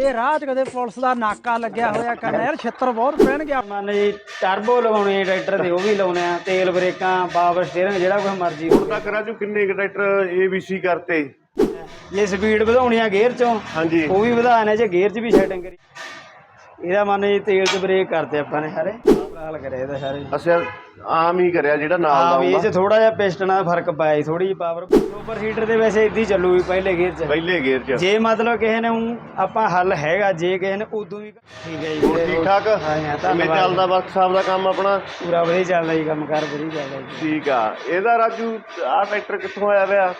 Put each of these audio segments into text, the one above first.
ਇਹ ਰਾਹ 'ਚ ਕਦੇ ਪੁਲਿਸ ਦਾ ਨਾਕਾ ਲੱਗਿਆ ਹੋਇਆ ਕਰਨਾ ਯਾਰ ਛਿੱਤਰ ਬਹੁਤ ਪੈਣ ਗਿਆ ਮੰਨ ਜੀ ਟਰਬੋ ਲਵਾਉਣੇ ਆ ਟਰੈਕਟਰ ਦੇ ਉਹ ਵੀ ਲਾਉਣੇ ਆ। ਤੇਲ ਬ੍ਰੇਕਾਂ ਪਾਵਰ ਸਟੀਅਰਿੰਗ ਜਿਹੜਾ ਕੁਝ ਮਰਜ਼ੀ ਹੁਣ ਤੱਕ ਰਾਜੂ ਕਿੰਨੇ ਕੁ ਟਰੈਕਟਰ ABC ਕਰਤੇ? ਜੇ ਸਪੀਡ ਵਧਾਉਣੀ ਆ ਗੇਅਰ ਚੋਂ ਹਾਂਜੀ। ਉਹ ਵੀ ਵਧਾਣੇ ਜੇ ਗੇਅਰ 'ਚ ਵੀ ਸੈਟਿੰਗ ਕਰੀ। ਇਹਦਾ ਮੰਨ ਜੀ ਤੇਲ 'ਚ ਬ੍ਰੇਕ ਕਰਤੇ ਆਪਾਂ ਨੇ ਸਾਰੇ। ਹਾਲ ਕਰਿਆ ਇਹਦਾ ਸਾਰੇ। ਅਸਿਆ ਆਮ ਹੀ ਕਰਿਆ ਜਿਹੜਾ ਨਾਲ ਦਾ ਹਾਂ ਵੀ ਇਹ 'ਚ ਥੋੜਾ ਜਿਹਾ ਪਿਸਟਨਾਂ ਦਾ ਫ਼ਰਕ ਪਾਇਆ ਥੋੜੀ ਜਿਹੀ ਪਾਵਰ ਸੁਪਰ ਹੀਟਰ ਦੇ ਵੈਸੇ ਇਦਾਂ ਹੀ ਚੱਲੂ ਵੀ ਪਹਿਲੇ ਗੇਅਰ 'ਚ। ਪਹਿਲੇ ਗੇਅਰ 'ਚ। ਜੇ ਮਤਲਬ ਕਿਸੇ ਨੇ ਊਂ ਆਪਾਂ ਹੱਲ ਹੈਗਾ ਜੇ ਕਿਸੇ ਨੇ ਉਦੋਂ ਵੀ ਠੀਕ ਹੈ ਜੀ ਹੁਣ ਠੀਕ ਠਾਕ ਹਾਂ ਹਾਂ ਕਿਵੇਂ ਧੰਨਵਾਦ ਚੱਲਦਾ ਵਰਕਸ਼ਾਪ ਦਾ ਕੰਮ ਆਪਣਾ? ਪੂਰਾ ਵਧੀਆ ਚੱਲਦਾ ਜੀ ਕੰਮ ਕਾਰ ਵਧੀਆ ਚੱਲਦਾ ਜੀ। ਠੀਕ ਆ। ਇਹਦਾ ਰਾਜੂ ਆਹ ਟਰੈਕਟਰ ਕਿੱਥੋਂ ਆਇਆ ਵਿਆ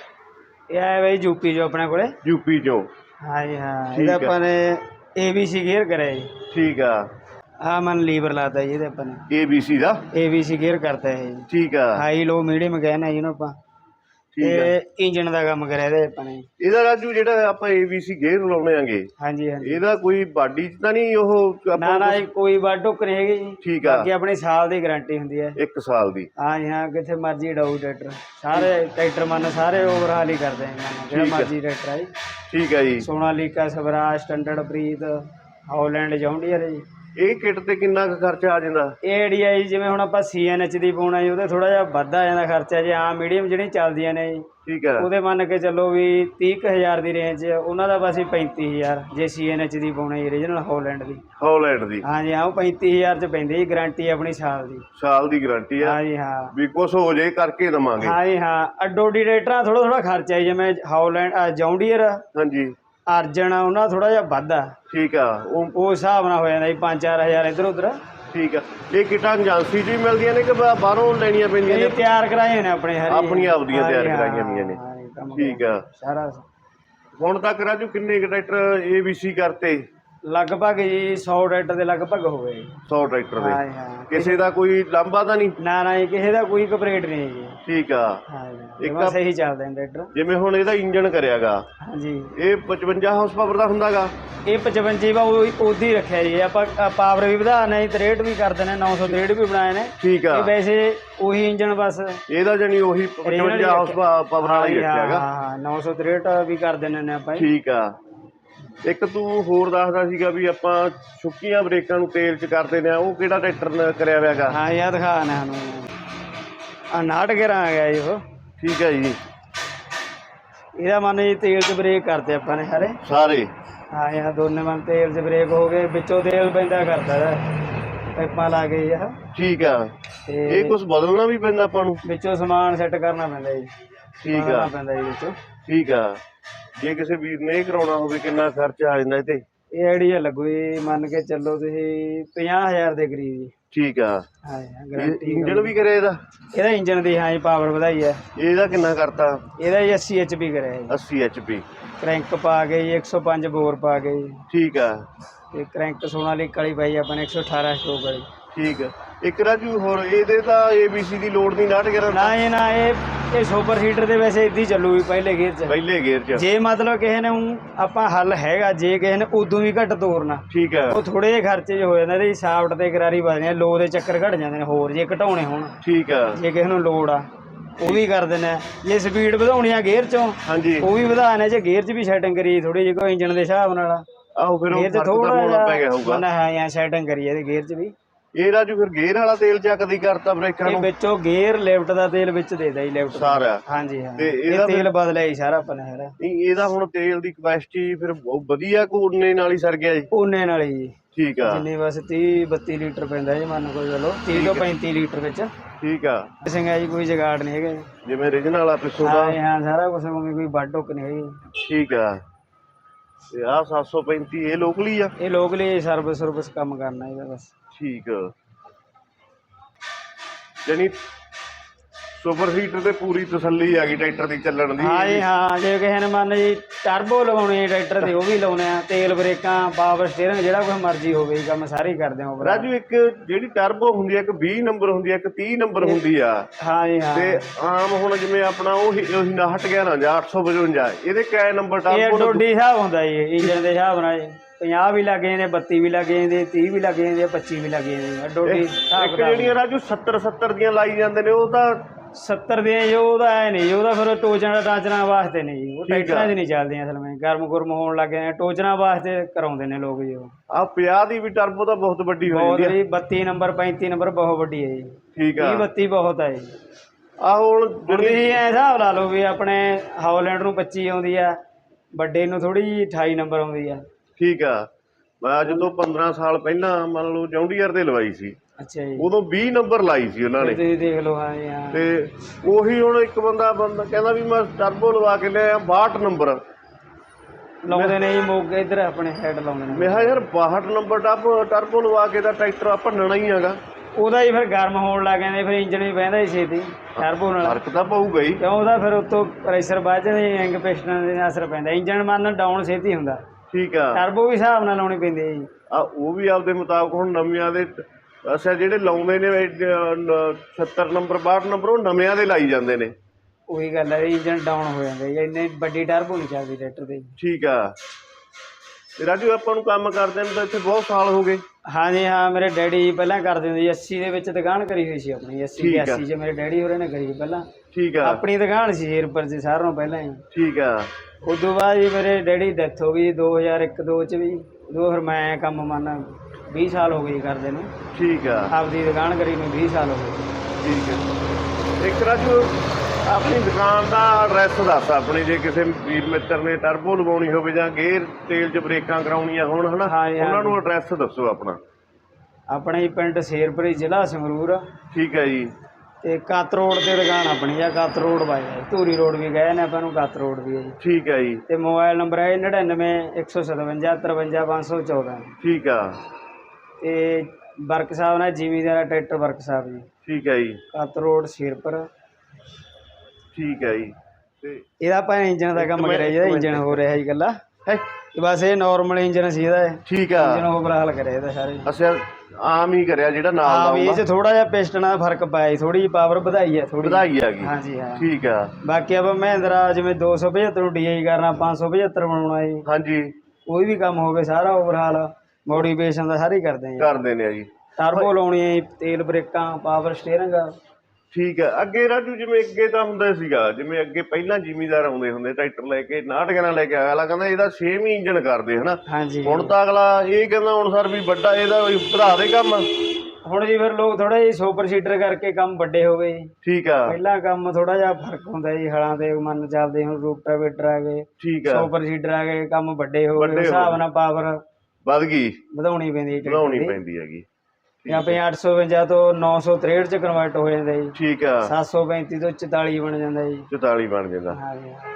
ਇਹ ਆਇਆ ਬਈ ਯੂਪੀ ਜੋ ਆਪਣੇ ਕੋਲੇ। ਯੂਪੀ ਚੋਂ। ਹਾਂ ਜੀ ਹਾਂ ਠੀਕ ਇਹਦਾ। ਆਪਾਂ ਨੇ ABC ਗੇਅਰ ਕਰਿਆ ਜੀ। ਠੀਕ ਆ। ਆ ਮਨ ਲੀਵਰ ਲਾਤਾ ਜੀ ਇਹਦੇ ਆਪਾਂ ਨੇ ABC ਦਾ? ABC ਗੇਅਰ ਕਰਤਾ ਹੈ ਜੀ। ਠੀਕ ਆ। ਹਾਈ ਲੋ ਮੀਡੀਅਮ ਕਹਿੰਦੇ ਜਿਹਨੂੰ ਆਪਾਂ ਠੀਕ ਆ ਤੇ ਇੰਜਨ ਦਾ ਕੰਮ ਕਰਿਆ ਇਹਦੇ ਆਪਾਂ ਨੇ। ਇਹਦਾ ਰਾਜੂ ਜਿਹੜਾ ਆਪਾਂ ABC ਗੇਅਰ ਲਾਉਣੇ ਆਂਗੇ। ਹਾਂਜੀ ਹਾਂਜੀ। ਇਹਦਾ ਕੋਈ ਬਾਡੀ 'ਚ ਤਾਂ ਨਹੀਂ ਉਹ ਨਾ ਨਾ ਇਹ ਕੋਈ ਵਾਰ ਟੁੱਕ ਨਹੀਂ ਹੈਗੀ ਜੀ। ਠੀਕ ਆ। ਬਾਕੀ ਆਪਣੀ ਸਾਲ ਦੀ ਗਾਰੰਟੀ ਹੁੰਦੀ ਹੈ। 1 ਸਾਲ ਦੀ। ਹਾਂ ਜੀ ਹਾਂ ਕਿੱਥੇ ਮਰਜ਼ੀ ਡਾਊ ਟਰੈਕਟਰ। ਸਾਰੇ ਟਰੈਕਟਰ ਮਨ ਸਾਰੇ ਓਵਰਹਾਲ ਹੀ ਕਰਦੇ ਆ ਮਨ ਜਿਹੜਾ ਹੈ। ਮਰਜ਼ੀ ਟਰੈਕਟਰ ਹੈ ਜੀ। ਠੀਕ ਆ ਜੀ। Sonalika Swaraj Standard Preet Holland John Deere ਜੀ। ਇਹ ਕਿੱਟ ਤੇ ਕਿੰਨਾ ਕੁ ਖਰਚਾ ਆ ਜਾਂਦਾ? ਇਹ ਜਿਹੜੀ ਹੈ ਜੀ ਜਿਵੇਂ ਹੁਣ ਆਪਾਂ ਸੀਐਨਐਚ ਦੀ ਪਾਉਣਾ ਜੀ ਉਹਦੇ ਥੋੜਾ ਜਿਹਾ ਵੱਧ ਆ ਜਾਂਦਾ ਖਰਚਾ ਜੇ ਆਮ ਮੀਡੀਅਮ ਜਿਹੜੀਆਂ ਚੱਲਦੀਆਂ ਨੇ ਜੀ। ਠੀਕ ਆ। ਉਹਦੇ ਮੰਨ ਕੇ ਚੱਲੋ ਵੀ 30000 ਦੀ ਰੇਂਜ ਉਹਨਾਂ ਦਾ ਬਸ ਹੀ 35000 ਜੇ ਸੀਐਨਐਚ ਦੀ ਪਾਉਣਾ ਜੀ ਰੀਜਨਲ ਹਾਲੈਂਡ ਦੀ। ਹੌਲੈਂਡ ਦੀ। ਹਾਂਜੀ ਹਾਂ ਉਹ 35000 ਚ ਪੈਂਦੀ ਜੀ ਗਾਰੰਟੀ ਆਪਣੀ ਸਾਲ ਦੀ। ਸਾਲ ਦੀ ਗਾਰੰਟੀ ਆ। ਹਾਂਜੀ ਹਾਂ। ਵੀ ਕੁਛ ਹੋ ਜੇ ਕਰਕੇ ਦਵਾਂਗੇ। ਹਾਂਜੀ ਹਾਂ। ਅਡੋਡੀ ਰੇਟਰਾਂ ਥੋੜਾ ਥੋੜਾ ਖਰਚਾ ਹੈ ਜਿਵੇਂ ਹਾਲੈਂਡ ਜੌਂਡੀਅਰ ਹਾਂਜੀ। ਅਰਜਨ ਆ, ਉਹਨਾਂ ਥੋੜਾ ਜਿਹਾ ਵੱਧ ਆ। ਠੀਕ ਆ ਉਹ ਉਹ ਹਿਸਾਬ ਨਾਲ ਹੋ ਜਾਂਦਾ ਜੀ 5-4000 ਇੱਧਰ ਉੱਧਰ। ਠੀਕ ਆ। ਇਹ ਕਿਟਾਂ ਏਜੰਸੀ 'ਚ ਹੀ ਮਿਲਦੀਆਂ ਨੇ ਕਿ ਬਾ- ਬਾਹਰੋਂ ਲੈਣੀਆਂ ਪੈਂਦੀਆਂ ਇਹ ਨੇ ਤਿਆਰ ਕਰਾਏ ਨੇ ਆਪਣੇ ਹਰੀ। ਆਪਣੀਆਂ ਆਪਦੀਆਂ ਤਿਆਰ ਕਰਾਈਆਂ ਹੋਈਆਂ ਨੇ। ਠੀਕ ਆ। ਸਾਰਾ ਹੁਣ ਤੱਕ ਰਾਜੂ ਕਿੰਨੇ ਕੁ ਟਰੈਕਟਰ ABC ਕਰਤੇ? ਲਗਭਗ ਜੀ 100 ਟਰੈਕਟਰ ਦੇ ਲਗਭਗ ਹੋ ਗਏ। 100 ਟਰੈਕਟਰ ਦੇ। ਹਾਂ ਕਿਸੇ ਦਾ ਕੋਈ ਲਾਂਭਾ ਤਾਂ ਨਹੀਂ? ਨਾ ਨਾ ਜੀ, ਕਿਸੇ ਦਾ ਕੋਈ ਕੰਪਲੀਟ ਨਹੀਂ ਜੀ। ਠੀਕ ਆ। ਹਾਂ ਇੱਕ ਜੀ ਬਸ ਇਹੀ ਚੱਲਦੇ ਨੇ ਜਿਵੇਂ ਹੁਣ ਇਹਦਾ ਇੰਜਨ ਕਰਿਆਗਾ। ਹਾਂਜੀ। ਇਹ 55 ਹਾਰਸ ਪਾਵਰ ਦਾ ਹੁੰਦਾਗਾ। ਇਹ 55 ਵਾ ਉਹ ਉਹਦੀ ਰੱਖਿਆ ਜੀ। ਆਪਾਂ ਪਾਵਰ ਵੀ ਵਧਾਣੇ 63 ਵੀ ਕਰ ਦੇਣੇ 963 ਵੀ ਬਣਾਏ ਨੇ। ਠੀਕ ਆ। ਇਹ ਵੈਸੇ ਉਹੀ ਇੰਜਨ ਬਸ। ਇਹਦਾ ਜਣੀ ਉਹੀ 55 ਹਾਰਸ ਪਾਵਰ ਵਾਲਾ ਹੀ ਰੱਖਿਆਗਾ ਹਾਂ 963 ਵੀ ਕਰ ਦੇਣੇ ਨੇ ਆਪਾਂ ਜੀ। ਠੀਕ ਆ। ਇੱਕ ਤੂੰ ਹੋਰ ਦੱਸਦਾ ਸੀਗਾ ਵੀ ਆਪਾਂ ਸੁੱਕੀਆਂ ਬ੍ਰੇਕਾਂ ਨੂੰ ਤੇਲ 'ਚ ਕਰਦੇ ਨੇ ਉਹ ਕਿਹੜਾ ਟਰੈਕਟਰ ਕਰਿਆ ਹੋਇਆਗਾ? ਹਾਂ ਯਾਰ ਦਿਖਾ ਨਾ ਸਾਨੂੰ। ਆ 911 ਆ ਗਿਆ ਜੀ ਉਹ। ਠੀਕ ਹੈ ਜੀ। ਇਹਦਾ ਮਨ ਜੀ ਤੇਲ 'ਚ ਬ੍ਰੇਕ ਕਰਤੇ ਆਪਾਂ ਨੇ ਸਾਰੇ। ਸਾਰੇ? ਹਾਂ ਯਾਰ ਦੋਨੇ ਮਨ ਤੇਲ 'ਚ ਬ੍ਰੇਕ ਹੋ ਗਏ ਵਿੱਚੋਂ ਤੇਲ ਪੈਂਦਾ ਕਰਦਾ ਹੈ। ਪਾਈਪਾਂ ਲਾ ਗਈ ਆ ਠੀਕ ਆ। ਤੇ ਇਹ ਕੁਝ ਬਦਲਣਾ ਵੀ ਪੈਂਦਾ ਆਪਾਂ ਨੂੰ? ਵਿੱਚੋਂ ਸਮਾਨ ਸੈੱਟ ਕਰਨਾ ਪੈਂਦਾ ਜੀ। ਠੀਕ ਕਰਨਾ ਆ ਪੈਂਦਾ ਜੀ ਵਿੱਚੋਂ। ਠੀਕ ਆ। ਜੇ ਕਿਸੇ ਵੀਰ ਨੇ ਇਹ ਕਰਾਉਣਾ ਹੋਵੇ ਕਿੰਨਾ ਖਰਚਾ ਆ ਜਾਂਦਾ ਇਹ ਤੇ ਇਹ ਆਈਡੀਆ ਲੱਗੂ ਜੀ ਮੰਨ ਕੇ ਚੱਲੋ ਤੁਸੀਂ 50000 ਦੇ ਕਰੀਬ ਜੀ। ਠੀਕ ਆ। ਹਾਂ ਗਾਰੰਟੀ ਇੰਜਨ ਵੀ ਕਰਿਆ ਇਹਦਾ? ਇਹਦਾ ਇੰਜਨ ਦੀ ਹਾਂ ਜੀ ਪਾਵਰ ਵਧਾਈ ਹੈ ਇਹਦਾ ਕਿੰਨਾ ਕਰਤਾ? ਇਹਦਾ ਜੀ 80 HP ਕਰਿਆ ਜੀ। 80 HP ਕ੍ਰੈਂਕ ਪਾ ਕੇ ਜੀ 105 ਬੋਰ ਪਾ ਕੇ ਜੀ। ਠੀਕ ਆ। ਤੇ ਕ੍ਰੈਂਕ ਸੋਨਾਲੀਕ ਵਾਲੀ ਪਾਈ ਆਪਾਂ ਨੇ 118 ਸਟ੍ਰੋਕ ਵਾਲੀ। ਠੀਕ ਆ। ਇੱਕ ਰਾਜੂ ਹੋਰ ਇਹਦੇ ਤਾਂ ABC ਦੀ ਲੋਡ ਨਹੀਂ ਨਾਟ ਕਰ ਨਾ ਇਹ ਨਾ ਇਹ ਇਹ ਸੁਪਰ ਹੀਟਰ ਦੇ ਵੈਸੇ ਇਦਾਂ ਹੀ ਚੱਲੂ ਵੀ ਪਹਿਲੇ ਗੇਅਰ 'ਚ। ਪਹਿਲੇ ਗੇਅਰ 'ਚ। ਜੇ ਮਤਲਬ ਕਿਸੇ ਨੇ ਊਂ ਆਪਾਂ ਹੱਲ ਹੈਗਾ ਜੇ ਕਿਸੇ ਨੇ ਉਦੋਂ ਵੀ ਘੱਟ ਤੋਰਨਾ। ਠੀਕ ਆ ਉਹ ਥੋੜੇ ਜਿਹੇ ਖਰਚੇ 'ਚ ਹੋ ਜਾਂਦਾ ਇਹਦੀ ਸਾਫਟ ਤੇ ਕਰਾਰੀ ਵੱਜਦੇ ਲੋ ਦੇ ਚੱਕਰ ਘਟ ਜਾਂਦੇ ਨੇ ਹੋਰ ਜੇ ਘਟਾਉਣੇ ਹੋਣ। ਠੀਕ ਆ ਜੇ ਕਿਸੇ ਨੂੰ ਲੋੜ ਆ ਉਹ ਵੀ ਕਰ ਦਿੰਦੇ ਆ। ਜੇ ਸਪੀਡ ਵਧਾਉਣੀ ਆ ਗੇਅਰ 'ਚੋਂ ਹਾਂਜੀ। ਉਹ ਵੀ ਵਧਾਣੇ ਜੇ ਗੇਅਰ 'ਚ ਵੀ ਸੈਟਿੰਗ ਕਰੀ ਥੋੜੀ ਜਿਹੀ ਕੋਈ ਇੰਜਨ ਦੇ ਹਿਸਾਬ ਨਾਲ ਆਹੋ ਫਿਰ ਉਹ ਗੇਅਰ 'ਚ ਫ਼ਰਕ ਤਾਂ ਥੋੜਾ ਪਾਉਣਾ ਪੈ ਗਿਆ ਜਿਹਾ ਹੋਊਗਾ। ਨਾ ਹਾਂ ਜਾਂ ਸੈਟਿੰਗ ਕਰੀ ਇਹਦੇ ਗੇਅਰ 'ਚ ਵੀ। ਇਹ ਰਾਜੂ ਫਿਰ ਗੇਅਰ ਵਾਲਾ ਤੇਲ ਚੱਕਦੀ ਕਰਤਾ ਬ੍ਰੇਕਾਂ ਇਹ ਨੂੰ? ਵਿੱਚੋਂ ਗੇਅਰ ਲਿਫਟ ਦਾ ਤੇਲ ਵਿੱਚ ਦੇਦਾ ਜੀ ਲਿਫਟ ਸਾਰਾ। ਹਾਂਜੀ ਹਾਂ ਤੇ ਇਹ ਇਹਦਾ ਤੇਲ ਬਦਲਿਆ ਜੀ ਸਾਰਾ ਆਪਾਂ ਨੇ ਸਾਰਾ। ਨਹੀਂ ਇਹਦਾ ਹੁਣ ਤੇਲ ਦੀ ਕਪੈਸਿਟੀ ਫਿਰ ਬਹੁਤ ਵਧੀਆ ਕੋਨੇ ਨਾਲ ਹੀ ਸਰ ਗਿਆ ਜੀ। ਉਹਨੇ ਨਾਲ ਹੀ ਜੀ। ਠੀਕ ਆ। ਜਿੰਨੀ ਬਸ 30 32 ਲੀਟਰ ਪੈਂਦਾ ਜੀ ਮੰਨ ਕੋਈ ਚਲੋ 30 ਤੋਂ 35 ਲੀਟਰ ਵਿੱਚ। ਠੀਕ ਆ। ਸਿੰਘ ਹੈ ਜੀ ਕੋਈ ਜਗਾੜ ਨਹੀਂ ਹੈਗਾ ਜੀ। ਜਿਵੇਂ origignal ਵਾਲਾ ਪਿੱਛੋਂ ਦਾ। ਹਾਂ ਜੀ, ਹਾਂ ਸਾਰਾ ਕੁਝ ਕੋਈ ਕੋਈ ਵੱਡ ਟੁੱਕ ਨਹੀਂ ਹੈਗੀ। ਠੀਕ ਆ। ਤੇ ਆ 735 ਇਹ ਲੋਕਲੀ ਆ? ਇਹ ਲੋਕ ਲਈ ਸਰਵਿਸ ਸਰਵਿਸ ਕੰਮ ਕਰਨਾ ਇਹਦਾ ਬਸ। ਠੀਕ। ਜਾਨੀ ਸੁਪਰ ਹੀਟਰ ਤੇ ਪੂਰੀ ਤਸੱਲੀ ਆ ਗਈ ਟਰੈਕਟਰ ਦੀ ਚੱਲਣ ਦੀ। ਹਾਂ ਜੀ ਹਾਂ ਜੇ ਕਿਸੇ ਨੇ ਮੰਨ ਜੀ ਟਰਬੋ ਲਵਾਉਣੇ ਟਰੈਕਟਰ ਦੇ ਉਹ ਵੀ ਲਾਉਣੇ ਆ। ਤੇਲ ਬ੍ਰੇਕਾਂ ਪਾਵਰ ਸਟੀਅਰਿੰਗ ਜਿਹੜਾ ਕੁਝ ਮਰਜ਼ੀ ਹੋਵੇ ਜੀ ਕੰਮ ਸਾਰੇ ਹੀ ਕਰਦੇ ਹਾਂ ਰਾਜੂ ਇੱਕ ਜਿਹੜੀ ਟਰਬੋ ਹੁੰਦੀ ਆ ਇੱਕ 20 ਨੰਬਰ ਹੁੰਦੀ ਆ ਇੱਕ 30 ਨੰਬਰ ਹੁੰਦੀ ਆ। ਹਾਂ ਜੀ ਹਾਂ। ਤੇ ਆਮ ਹੁਣ ਜਿਵੇਂ ਆਪਣਾ ਉਹ ਹੀ- ਉਹੀ 911 ਜਾਂ 855 ਇਹਦੇ ਕੈ ਨੰਬਰ ਇਹ ਟਰਬੋ ਦਾ ਡੋਡੀ ਹਿਸਾਬ ਹੁੰਦਾ ਜੀ ਇੰਜਨ ਦੇ ਹਿਸਾਬ ਨਾਲ ਜੀ। 50 ਵੀ ਲੱਗ ਜਾਂਦੇ 32 ਵੀ ਲੱਗ ਜਾਂਦੇ 30 ਵੀ ਲੱਗ ਜਾਂਦੇ 25 ਵੀ ਲੱਗ ਜਾਂਦੇ। ਡੋਡੀ ਹਿਸਾਬ ਇੱਕ ਜਿਹੜੀਆਂ ਰਾਜੂ 70 70 ਦੀਆਂ ਲਾਈ ਜਾਂਦੇ ਨੇ ਉਹ ਤਾਂ 70 ਦੀਆਂ ਜੀ ਉਹਦਾ ਐ ਨਹੀਂ ਜੀ ਉਹਦਾ ਫਿਰ ਟੋਚਣਾ ਦਾ ਟਾਂਚਣਾ ਵਾਸਤੇ ਨਹੀਂ ਜੀ ਉਹ ਠੀਕ ਆ। ਟਰੈਕਟਰਾਂ 'ਚ ਨਹੀਂ ਚੱਲਦੀਆਂ ਅਸਲ ਵਿੱਚ ਗਰਮ ਗੁਰਮ ਹੋਣ ਲੱਗ ਗਏ ਟੋਚਣਾ ਵਾਸਤੇ ਕਰਾਉਂਦੇ ਨੇ ਲੋਕ ਜੀ ਉਹ। ਆ 50 ਦੀ ਵੀ ਟਰਬੋ ਤਾਂ ਬਹੁਤ ਵੱਡੀ ਹੋ ਬਹੁਤ ਜਾਂਦੀ ਹੈ ਜੀ 32 ਨੰਬਰ 35 ਨੰਬਰ ਬਹੁਤ ਵੱਡੀ ਹੈ ਜੀ। ਠੀਕ ਆ। 30 32 ਬਹੁਤ ਹੈ ਜੀ। ਆ ਹੁਣ ਹੁਣ ਜਿਹੜੀ ਤੁਸੀਂ ਐ ਹਿਸਾਬ ਲਾ ਲਓ ਵੀ ਆਪਣੇ ਹਾਲੈਂਡ ਨੂੰ 25 ਆਉਂਦੀ ਆ ਵੱਡੇ ਨੂੰ ਥੋੜੀ ਜਿਹੀ 28 ਨੰਬਰ ਆਉਂਦੀ ਆ। ਠੀਕ ਆ। ਮੈਂ ਅੱਜ ਤੋਂ 15 ਸਾਲ ਪਹਿਲਾਂ ਮੰਨ ਲਓ ਜੌਂਡੀਅਰ ਤੇ ਲਵਾਈ ਸੀ ਅੱਛਾ ਜੀ। ਉਦੋਂ 20 ਨੰਬਰ ਲਾਈ ਸੀ ਉਹਨਾਂ ਨੇ। ਤੁਸੀਂ ਦੇਖ ਲਓ ਹਾਂ ਹਾਂ ਤੇ ਉਹੀ ਹੁਣ ਇੱਕ ਬੰਦਾ ਬੰਦਾ ਕਹਿੰਦਾ ਵੀ ਮੈਂ ਟਰਬੋ ਲਵਾ ਕੇ ਲਿਆ 62 ਨੰਬਰ। ਲਾਉਂਦੇ ਨੇ ਜੀ ਮੋਗੇ ਇੱਧਰ ਆਪਣੇ ਹੈਡ ਲਾਉਂਦੇ ਨੇ। ਮੈਂ ਕਿਹਾ ਯਾਰ 62 ਨੰਬਰ ਟਰਬੋ ਟਰਬੋ ਲਵਾ ਕੇ ਤਾਂ ਟਰੈਕਟਰ ਭੰਨਣਾ ਹੀ ਹੈਗਾ। ਉਹਦਾ ਹੀ ਫਿਰ ਗਰਮ ਹੋਣ ਲੱਗ ਜਾਂਦੇ ਫਿਰ ਇੰਜਣ ਵੀ ਬਹਿੰਦਾ ਹੀ ਛੇਤੀ ਟਰਬੋ ਨਾਲ। ਫ਼ਰਕ ਤਾਂ ਪਊਗਾ ਹੀ। ਕਿਉਂ ਉਹਦਾ ਫਿਰ ਉੱਤੋਂ ਪ੍ਰੈਸ਼ਰ ਵੱਧ ਜਾਂਦਾ ਇੰਗ ਪਿਸਟਨ ਦੇ ਅਸਰ ਪੈਂਦਾ। ਇੰਜਣ ਮੰਨ ਡਾਊਨ ਛੇਤੀ ਹੁੰਦਾ। ਠੀਕ ਆ। ਟਰਬੋ ਵੀ ਹਿਸਾਬ ਨਾਲ ਲਾਉਣੀ ਪੈਂਦੀ ਹੈ ਜੀ। ਆ ਉਹ ਵੀ ਆਪਦੇ ਮੁਤਾਬਕ ਹੁਣ ਨਵਿਆਂ ਦੇ ਅੱਛਾ ਜਿਹੜੇ ਲਾਉਂਦੇ ਨੇ ਇਹ ਜ- ਨ- 70 ਨੰਬਰ 62 ਨੰਬਰ ਉਹ ਨਵਿਆਂ ਦੇ ਲਾਈ ਜਾਂਦੇ ਨੇ। ਉਹੀ ਗੱਲ ਹੈ ਇੰਜਣ ਡਾਊਨ ਹੋ ਜਾਂਦਾ ਜੀ ਇੰਨੀ ਵੱਡੀ ਟਰਬੋ ਨਹੀਂ ਚੱਲਦੀ ਟਰੈਕਟਰ ਤੇ। ਠੀਕ ਆ। ਤੇ ਰਾਜੂ ਆਪਾਂ ਨੂੰ ਕੰਮ ਕਰਦੇ ਨੂੰ ਤਾਂ ਇੱਥੇ ਬਹੁਤ ਸਾਲ ਹੋ ਗਏ। ਹਾਂਜੀ ਹਾਂ ਮੇਰੇ ਡੈਡੀ ਪਹਿਲਾਂ ਕਰਦੇ ਹੁੰਦੇ ਸੀ 80 ਦੇ ਵਿੱਚ ਦੁਕਾਨ ਕਰੀ ਹੋਈ ਸੀ ਆਪਣੀ 80 ਠੀਕ ਆ। 82 ਚ ਮੇਰੇ ਡੈਡੀ ਹੋਰਾਂ ਨੇ ਕਰੀ ਸੀ ਪਹਿਲਾਂ। ਠੀਕ ਆ। ਆਪਣੀ ਦੁਕਾਨ ਸੀ ਏਅਰਪਰ ਚ ਸਾਰਿਆਂ ਨਾਲੋਂ ਪਹਿਲਾਂ ਹੀ। ਠੀਕ ਆ। ਉਦੋਂ ਬਾਅਦ ਜੀ ਮੇਰੇ ਡੈਡੀ ਡੈਥ ਹੋ ਗਈ 2001 2 ਚ ਵੀ। ਉਦੋਂ ਫਿਰ ਮੈਂ ਕੰਮ ਮੰਨ 20 ਸਾਲ ਹੋ ਗਏ ਜੀ ਕਰਦੇ ਨੂੰ। ਠੀਕ ਆ। ਆਪਦੀ ਦੁਕਾਨ ਕਰੀ ਨੂੰ 20 ਸਾਲ ਹੋ ਗਏ। ਠੀਕ ਹੈ ਇੱਕ ਰਾਜੂ ਆਪਣੀ ਦੁਕਾਨ ਦਾ ਐਡਰੈਸ ਦੱਸ ਆਪਣੇ ਜੇ ਕਿਸੇ ਵੀਰ ਮਿੱਤਰ ਨੇ ਟਰਬੋ ਲਵਾਉਣੀ ਹੋਵੇ ਜਾਂ ਗੇਅਰ ਤੇਲ 'ਚ ਬ੍ਰੇਕਾਂ ਕਰਾਉਣੀਆਂ ਹੋਣ ਹਨਾ? ਹਾਂ ਉਹਨਾਂ ਨੂੰ ਐਡਰੈਸ ਦੱਸੋ ਆਪਣਾ। ਆਪਣੇ ਹੀ ਪਿੰਡ ਸ਼ੇਰਪੁਰੀ ਜ਼ਿਲ੍ਹਾ ਸੰਗਰੂਰ। ਠੀਕ ਹੈ ਜੀ। ਤੇ ਕੱਤ ਰੋਡ ਤੇ ਦੁਕਾਨ ਆਪਣੀ ਆ ਕੱਤ ਰੋਡ ਬਾਈ। ਧੂਰੀ ਰੋਡ ਵੀ ਗਏ ਨੇ ਆਪਾਂ ਨੂੰ ਕੱਤ ਰੋਡ ਵੀ ਹੈ ਜੀ। ਠੀਕ ਹੈ ਜੀ। ਤੇ ਮੋਬਾਈਲ ਨੰਬਰ ਹੈ 99 157 53 514 ਠੀਕ ਆ। ਤੇ ਵਰਕ ਸਾਹਿਬ ਨਾਲ ਜ਼ਿਮੀਦਾਰ ਟਰੈਕਟਰ ਵਰਕ ਸਾਹਿਬ ਜੀ। ਠੀਕ ਹੈ ਜੀ। ਕੱਤ ਰੋਡ ਸ਼ੇਰਪੁਰ। ਠੀਕ ਹੈ ਜੀ। ਤੇ ਇਹਦਾ ਆਪਾਂ ਇੰਜਨ ਦਾ ਕੰਮ ਕਰਿਆ ਜਿਹਦਾ ਇੰਜਨ ਹੋ ਰਿਹਾ ਜੀ ਗੱਲਾ ਹੈ? ਤੇ ਬਸ ਇਹ ਨਾਰਮਲ ਇੰਜਨ ਸੀ ਇਹਦਾ। ਠੀਕ ਆ। ਇੰਜਨ ਓਵਰਹਾਲ ਕਰਿਆ ਇਹਦਾ ਸਾਰੇ। ਅਸਿਆ ਆਮ ਹੀ ਕਰਿਆ ਜਿਹੜਾ ਨਾਲ ਹਾਂ ਦਾ ਵੀ ਇਹ ਚ ਥੋੜਾ ਜਿਹਾ ਪਿਸਟਨਾਂ ਦਾ ਫ਼ਰਕ ਪਾਇਆ ਥੋੜੀ ਜਿਹੀ ਪਾਵਰ ਵਧਾਈ ਹੈ ਥੋੜੀ ਵਧਾਈ ਆ ਗਈ। ਹਾਂਜੀ ਹਾਂ। ਠੀਕ ਆ। ਬਾਕੀ ਆਪਾਂ ਮਹਿੰਦਰਾ ਜਿਵੇਂ 275 ਨੂੰ ਡੀਆਈ ਕਰਨਾ 575 ਬਣਾਉਣਾ ਹੈ ਹਾਂਜੀ। ਕੋਈ ਵੀ ਕੰਮ ਹੋਵੇ ਸਾਰਾ ਓਵਰਹਾਲ ਮੋਡੀਫਿਕੇਸ਼ਨ ਦਾ ਸਾਰੇ ਹੀ ਕਰਦੇ ਹਾਂ ਕਰਦੇ ਨੇ ਆ ਜੀ। ਟਰਬੋ ਲਾਉਣੀ ਹੈ ਤੇਲ ਬ੍ਰੇਕਾਂ ਪਾਵਰ ਸਟੀਅਰਿੰਗ ਠੀਕ ਹੈ। ਅੱਗੇ ਰਾਜੂ ਜਿਵੇਂ ਅੱਗੇ ਤਾਂ ਹੁੰਦਾ ਸੀਗਾ ਜਿਵੇਂ ਅੱਗੇ ਪਹਿਲਾਂ ਜ਼ਿਮੀਦਾਰ ਆਉਂਦੇ ਹੁੰਦੇ ਟਰੈਕਟਰ ਲੈ ਕੇ ਨਾਟਕਾਂ ਨਾਲ ਲੈ ਕੇ ਆਇਆ ਅਗਲਾ ਕਹਿੰਦਾ ਇਹਦਾ 6 ਹੀ ਇੰਜਨ ਕਰਦੇ ਹਨਾ? ਹਾਂਜੀ। ਹੁਣ ਤਾਂ ਅਗਲਾ ਇਹ ਕਹਿੰਦਾ ਹੁਣ ਸਰ ਵੀ ਵੱਡਾ ਇਹਦਾ ਵੀ ਵਧਾ ਦੇ ਕੰਮ। ਹੁਣ ਜੀ ਫਿਰ ਲੋਕ ਥੋੜਾ ਜਿਹਾ ਸੁਪਰ ਸੀਡਰ ਕਰਕੇ ਕੰਮ ਵੱਡੇ ਹੋ ਗਏ। ਜੀ। ਠੀਕ ਆ। ਪਹਿਲਾਂ ਕੰਮ ਥੋੜਾ ਜਿਹਾ ਫ਼ਰਕ ਹੁੰਦਾ ਜੀ ਹਲਾਂ ਤੇ ਮੰਨ ਚੱਲਦੇ ਹੁਣ ਰੂਟਾਵੇਟਰ ਆ ਗਏ ਠੀਕ ਆ। ਸੁਪਰ ਸੀਡਰ ਆ ਗਏ ਕੰਮ ਵੱਡੇ ਹੋ ਗਏ ਹਿਸਾਬ। ਨਾਲ ਪਾਵਰ ਵੱਧ ਗਈ। ਵਧਾਉਣੀ ਪੈਂਦੀ ਹੈ ਵਧਾਉਣੀ ਦੀ। ਪੈਂਦੀ ਹੈਗੀ। ਜਾਂ 852 ਤੋਂ 963 ਚ ਕਨਵਰਟ ਹੋ ਜਾਂਦਾ ਜੀ। ਠੀਕ ਆ। 735 ਤੋਂ 44 ਬਣ ਜਾਂਦਾ ਜੀ। 44 ਬਣ ਜਾਂਦਾ।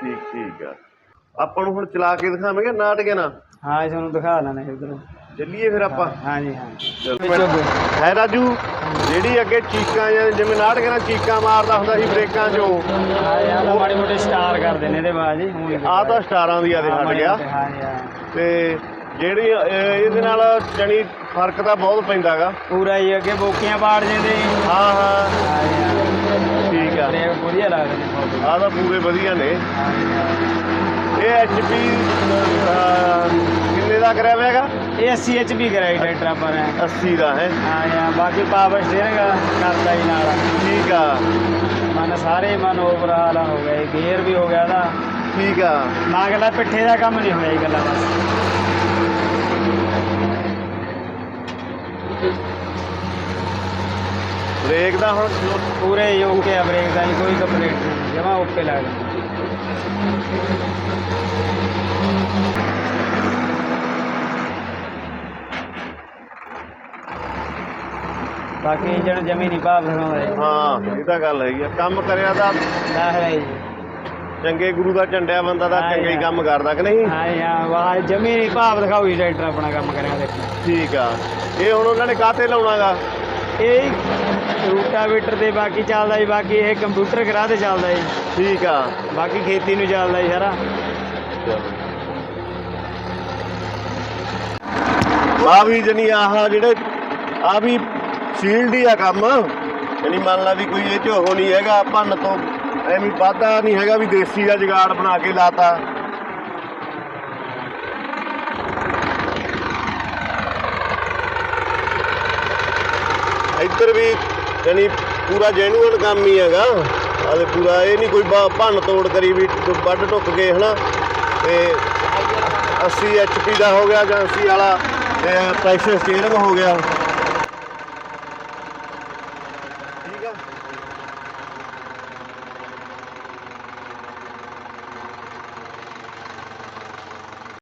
ਠੀਕ ਠੀਕ ਆ। ਆਪਾਂ ਨੂੰ ਹੁਣ ਚਲਾ ਕੇ ਦਿਖਾਵਾਂਗੇ ਨਾਟਕਾਂ ਨਾਲ ਹਾਂ ਇਹ ਤੁਹਾਨੂੰ ਦਿਖਾ ਲੈਣਾ ਇਧਰ। ਚੱਲੀਏ ਫਿਰ ਆਪਾਂ। ਹਾਂ ਚਲੋ। ਹੈ ਰਾਜੂ ਜਿਹੜੀ ਅੱਗੇ ਚੀਕਾਂ ਜਾਂ ਜਿਵੇਂ ਨਾਟਕਾਂ ਨਾਲ ਚੀਕਾਂ ਮਾਰਦਾ ਹੁੰਦਾ ਸੀ ਬ੍ਰੇਕਾਂ 'ਚੋਂ। ਹਾਂ ਮਾੜੀ ਮੋਟੀ ਸਟਾਰ ਕਰਦੇ ਨੇ ਇਹਦੇ ਬਾਅਦ ਜੀ ਆਹ ਤਾਂ ਸਟਾਰਾਂ ਦੀ ਆਦੇ ਹਟ ਗਿਆ। ਹਾਂ ਹਾਂ। ਤੇ ਜਿਹੜੀ ਇਹ- ਇਹਦੇ ਨਾਲ ਜਣੀ ਫ਼ਰਕ ਤਾਂ ਬਹੁਤ ਪੈਂਦਾਗਾ। ਪੂਰਾ ਹੀ ਅੱਗੇ ਬੋਕੀਆਂ ਪਾੜ ਜਾਂਦੇ। ਹਾਂ ਹਾਂ। ਠੀਕ ਆ। ਬ੍ਰੇਕ ਵਧੀਆ ਲੱਗਦੇ ਨੇ ਆਹ ਤਾਂ ਪੂਰੇ ਵਧੀਆ ਨੇ। ਇਹ ਐਚਪੀ ਕਿੰਨੇ ਦਾ ਕਰਿਆ ਹੋਇਆ ਹੈਗਾ? ਇਹ 80 ਐਚਪੀ ਕਰਾਈ ਟਰੈਕਟਰ ਆਪਾਂ ਨੇ। 80 ਦਾ ਹੈ? ਹਾਂ ਯਾਰ ਬਾਕੀ ਪਾਵਰ ਸਟੀਅਰਿੰਗ ਕਰਦਾ ਹੀ ਨਾਲ। ਠੀਕ ਆ। ਮਨ ਸਾਰੇ ਮਨ ਓਵਰਹਾਲ ਹੋ ਗਏ। ਗੇਅਰ ਵੀ ਹੋ ਗਿਆ ਇਹਦਾ ਠੀਕ ਆ। ਮਾਗਲਾ ਪਿੱਠੇ ਦਾ ਕੰਮ ਨਹੀਂ ਹੋਇਆ ਇਹ ਗੱਲਾਂ ਬਸ ਬ੍ਰੇਕ ਦਾ ਹੁਣ ਪੂਰੇ ਹੀ ਓਕੇ ਆ ਬ੍ਰੇਕ ਦਾ ਜੀ, ਕੋਈ ਕੰਪਲੇਂਟ ਨਹੀਂ। ਜਮਾ ਓਕੇ ਲੱਗਦਾ। ਬਾਕੀ ਇੰਜਣ ਜਮੀ ਨਹੀਂ ਭਾਵ ਦਿਖਾਉਂਦਾ ਜੀ ਹਾਂ ਇਹ ਤਾਂ ਗੱਲ ਹੈਗੀ ਆ। ਕੰਮ ਕਰਿਆ ਦਾ ਹੈ ਜੀ। ਚੰਗੇ ਗੁਰੂ ਦਾ ਝੰਡਿਆ ਬੰਦਾ ਤਾਂ ਹਾਂ ਚੰਗਾ ਹੀ ਯਾਰ। ਕੰਮ ਕਰਦਾ ਕਿ ਨਹੀਂ? ਹਾਂ ਯਾਰ ਵਾਹ ਜਮੀ ਨਹੀਂ ਭਾਵ ਦਿਖਾਉਈ ਟਰੈਕਟਰ ਆਪਣਾ ਕੰਮ ਕਰਿਆ ਦੇਖੋ। ਠੀਕ ਆ। ਇਹ ਹੁਣ ਉਹਨਾਂ ਨੇ ਕਾਤੇ ਲਾਉਣਾਗਾ? ਇਹ ਰੂਟਾਵੇਟਰ ਤੇ ਬਾਕੀ ਚੱਲਦਾ ਜੀ ਬਾਕੀ ਇਹ ਕੰਪਿਊਟਰ ਕਰਾ ਤੇ ਚੱਲਦਾ ਜੀ। ਠੀਕ ਆ। ਬਾਕੀ ਖੇਤੀ ਨੂੰ ਚੱਲਦਾ ਜੀ ਸਾਰਾ। ਆ ਵੀ ਜਣੀ ਆਹ ਜਿਹੜੇ ਆ ਵੀ ਸ਼ੀਲਡ ਹੀ ਆ ਕੰਮ। ਯਾਨੀ ਮੰਨ ਲਾ ਵੀ ਕੋਈ ਇਹ ਚ ਉਹ ਨਹੀਂ ਹੈਗਾ ਭੰਨ ਤੋਂ ਐਵੇਂ ਵਾਧਾ ਨਹੀਂ ਹੈਗਾ ਵੀ ਦੇਸੀ ਦਾ ਜੁਗਾੜ ਬਣਾ ਕੇ ਲਾਤਾ। ਇੱਧਰ ਵੀ ਯਾਨੀ ਪੂਰਾ ਜੈਨੂਅਲ ਕੰਮ ਹੀ ਹੈਗਾ। ਆਦੇ ਪੂਰਾ ਇਹ ਨਹੀਂ ਕੋਈ ਬ- ਭੰਨ ਤੋੜ ਕਰੀ ਵੀ ਟ- ਵੱਢ ਟੁੱਕ ਕੇ, ਹਨਾ? ਤੇ 80 ਐਚਪੀ ਦਾ ਹੋ ਗਿਆ ਜਾਂ 80 ਵਾਲਾ ਤੇ ਪ੍ਰੈਸ਼ਰ ਸਟੀਅਰਿੰਗ ਹੋ ਗਿਆ।